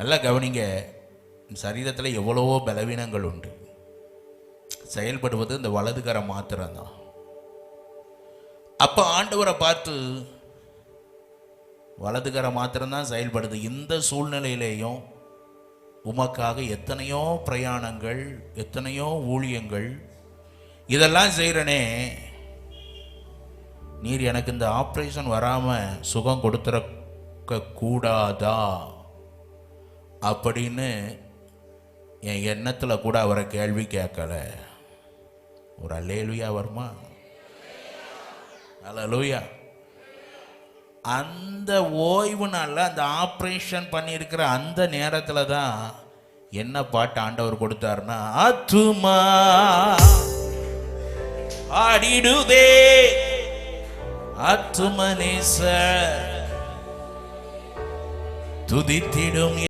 நல்லா கவனிங்க சரீரத்தில் எவ்வளவோ பலவீனங்கள் உண்டு. செயல்படுவது இந்த வலதுகர மாத்திரம்தான் அப்போ ஆண்டவரை பார்த்து வலதுகர மாத்திரம்தான் செயல்படுது. இந்த சூழ்நிலையிலேயும் உமக்காக எத்தனையோ பிரயாணங்கள் எத்தனையோ ஊழியங்கள் இதெல்லாம் செய்கிறனே நீர் எனக்கு இந்த ஆப்ரேஷன் வராமல் சுகம் கொடுத்துருக்க கூடாதா? அப்படின்னு என் எண்ணத்தில் கூட அவரை கேள்வி கேட்கலை. ஒரு அல்லேலுயா வருமா? அலலூயா அந்த ஓய்வு நாளில் அந்த ஆப்ரேஷன் பண்ணியிருக்கிற அந்த நேரத்தில் தான் என்ன பாட்டு ஆண்டவர் கொடுத்தாருன்னா ஆத்துமா ஆடிடுதே ஆத்துமனேச துதித்திடும்